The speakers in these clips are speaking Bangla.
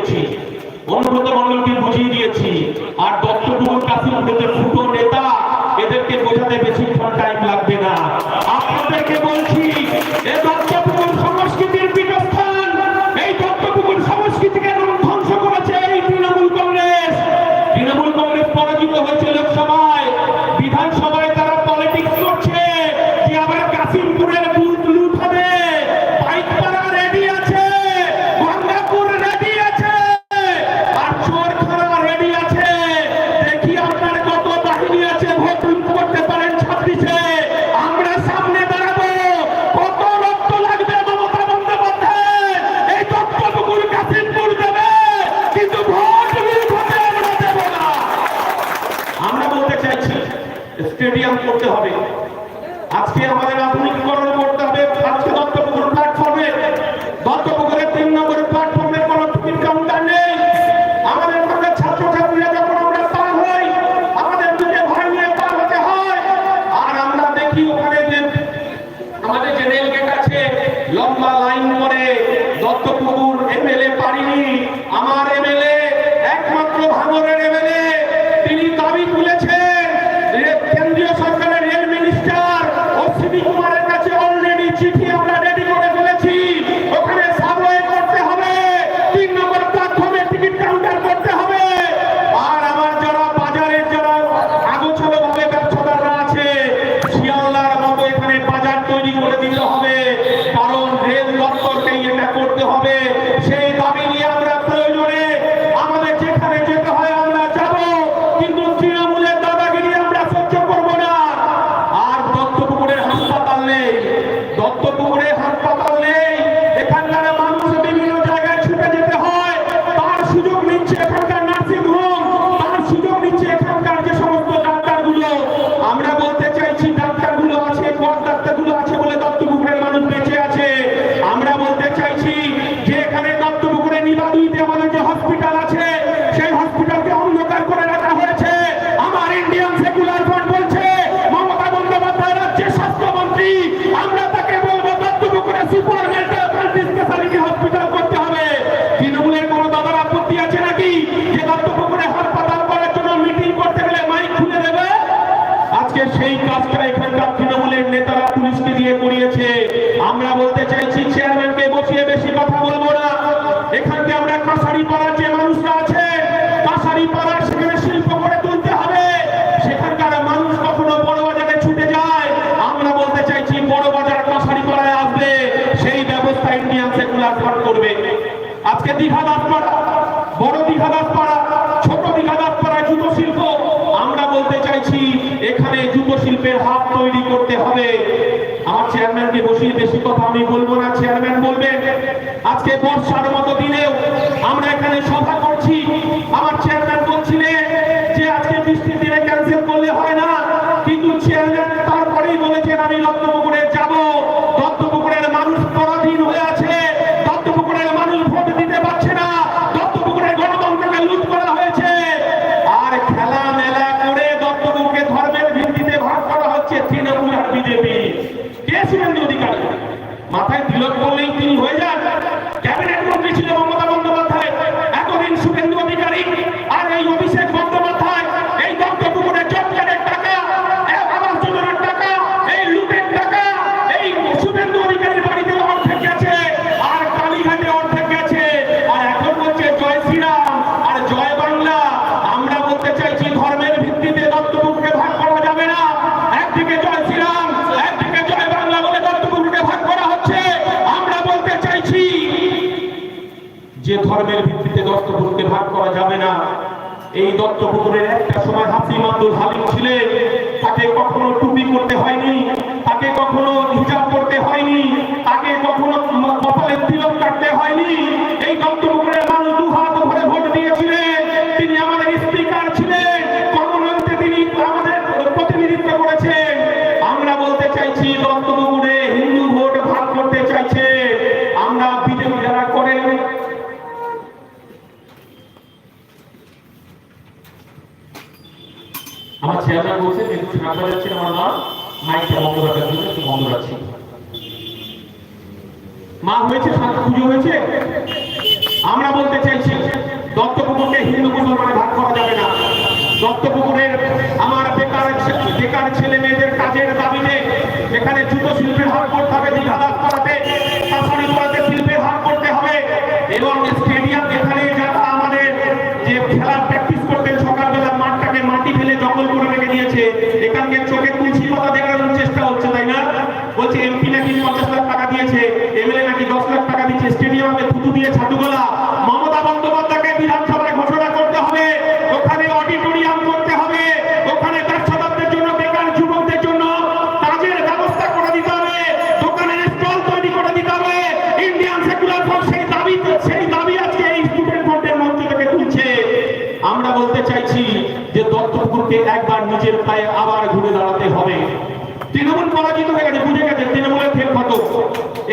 দিয়েছি। অনুব্রত মন্ডলকে বুঝিয়ে দিয়েছি। আর দত্তপুকুর কাশিম থেকে ফুটো নেতা, এদেরকে বোঝাতে বেশিক্ষণ টাইম লাগবে না। আপনাদেরকে বলছি, এ দত্তপুকুর সংস্কৃতির পীঠস্থান, এই দত্তপুকুর সংস্কৃতিকে ধ্বংস করেছে এই তৃণমূল কংগ্রেস। তৃণমূল কংগ্রেস পরাজিত হয়েছে লোকসভায়। বিধানসভা আজকে সেই কাজটা এখানকার তৃণমূলের নেতারা পুলিশকে দিয়ে করিয়েছে। আমরা বলতে চাইছি চেয়ারম্যানকে বসিয়ে বেশি কথা বলব না। এখানকে আমরা কাসারি পাড়ার যে মানুষরা আছে কাসারি পাড়ার সেখানে শিল্প করে তুলতে হবে। সেখানকার মানুষ কখনো বড় বাজারে ছুটে যায়। আমরা বলতে চাইছি, বড় বাজার কাসারি পাড়ায় আসবে, সেই ব্যবস্থা ইন্ডিয়ান সেকুলার করবে। আজকে দীঘা দাসপাড়া বড় দীঘা দাসপাড়া শিল্পের হাত তৈরি করতে হবে। আমার চেয়ারম্যানকে বসিয়ে বেশি কথা আমি বলব না। চেয়ারম্যান বলব ভাগ করা যাবে না। এই দত্তপুকুরের একটা সময় হাফি আব্দুল হালিম ছিলেন। তাকে কখনো টুপি করতে হয়নি, তাকে কখনো হিজাব করতে হয়নি, তাকে কখনো কপালে তিলক কাটতে হয়নি। এই মানুষ দু হাত ভোট দিয়েছিলেন। তিনি আমাদের স্পিকার ছিলেন। তিনি আমাদের প্রতিনিধিত্ব করেছেন। আমরা বলতে চাইছি, দত্তপুকুরে যাচ্ছে আমার মা। বন্ধ রাখার জন্য একটু বন্ধ মা হয়েছে পুজো হয়েছে। আমরা বলতে চাইছি, দত্তপুকুরকে হিন্দু মুসলমানে ভাগ করা যাবে না। দত্তপুকুরের আমার বেকার বেকার ছেলে মেয়েদের কাজের দাবিতে এখানে জুতো শিল্পের হাত দত্তপুরকে একবার নিজের পায়ে আবার ঘুরে দাঁড়াতে হবে। তৃণমূল পরাজিত হয়ে গেছে, বুঝে গেছে, তৃণমূলের ফের কত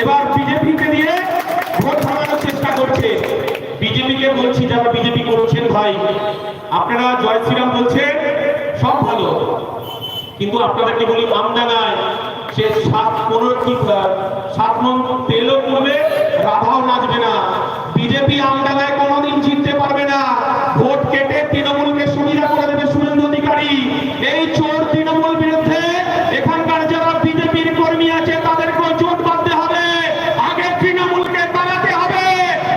এবার বিজেপিকে দিয়ে ভোট ভাঙানোর চেষ্টা করছে। বিজেপিকে বলছি, যারা বিজেপি করছেন ভাই, আপনারা জয় শ্রীরাম বলছেন, সব ভালো। কিন্তু আপনাদেরকে বলি, আমডাঙ্গায় সে সাত পনেরো কি সাত মন তেলও করবে রাধাও নাচবে না। বিজেপি আমডাঙ্গায় কোনোদিন জিততে পারবে না ভোট কেটে তৃণমূলকে সুবিধা করে দেবে সুরেন্দ্র অধিকারী এই চোর তৃণমূল বিরুদ্ধে এখানকার যারা বিজেপির কর্মী আছে তাদেরকেও জোট বাঁধতে হবে আগে তৃণমূলকে তাড়াতে হবে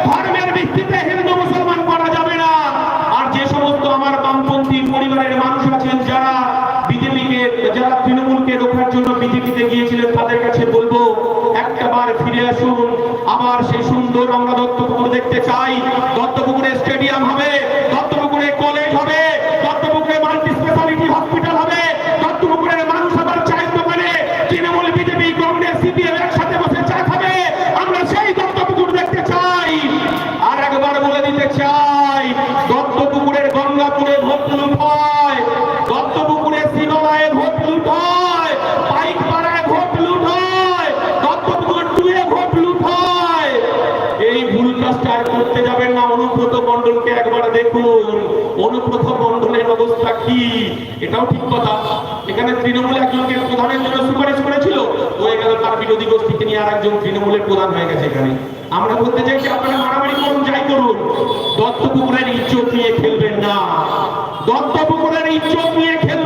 ধর্মের ভিত্তিতে হিন্দু মুসলমান করা যাবে না আর যে সমস্ত আমার বামপন্থী পরিবারের মানুষ আছেন যারা বিজেপিকে, যারা তৃণমূলকে রোখার জন্য বিজেপিতে গিয়েছিলেন, তাদের কাছে বলব, একটা বার ফিরে আসুন। আবার সেই সুন্দর আমরা দত্তপুকুর দেখতে চাই। দত্তপুকুরে স্টেডিয়াম হবে, দত্তপুকুরে কলেজ হবে, দত্তপুকুরে মাল্টি স্পেশালিটি হসপিটাল হবে, দত্তপুকুরের মানুষ আবার তৃণমূল বিজেপি, কংগ্রেস, সিপিএম একসাথে বসে চা খাবে আমরা সেই দত্তপুকুর দেখতে চাই আর একবার বলে দিতে চাই দত্তপুকুরের গঙ্গাপুরে ভোট লুট হয় দত্তপুকুরে শিবলায় ভোট লুট হয় পাইক পাড়ায় ভোট লুট হয় দত্তপুকুর টুয়ে ভোট লুট হয় এই ভুল কাজটা আর করতে যাবেন না অনুব্রত মন্ডলকে একবার দেখুন অনুব্রত মন্ডলের অবস্থা কি? এটাও ঠিক কথা। এখানে তৃণমূল একজনকে প্রধানের জন্য সুপারিশ করেছিল। হয়ে গেল তার বিরোধী গোষ্ঠীকে নিয়ে আর একজন তৃণমূলের প্রধান হয়ে গেছে এখানে। আমরা বলতে চাইছি আপনারা মারামারি করুন, যাই করুন। দত্তপুকুরের ইজ্জত নিয়ে খেলবেন না। দত্তপুকুরের ইজ্জত নিয়ে খেলবেন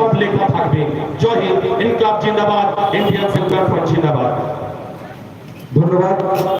সব লেখা থাকবে জয় হিন্দ ইনকলাব জিন্দাবাদ ইন্ডিয়ান সেকুলার ফ্রন্ট জিন্দাবাদ ধন্যবাদ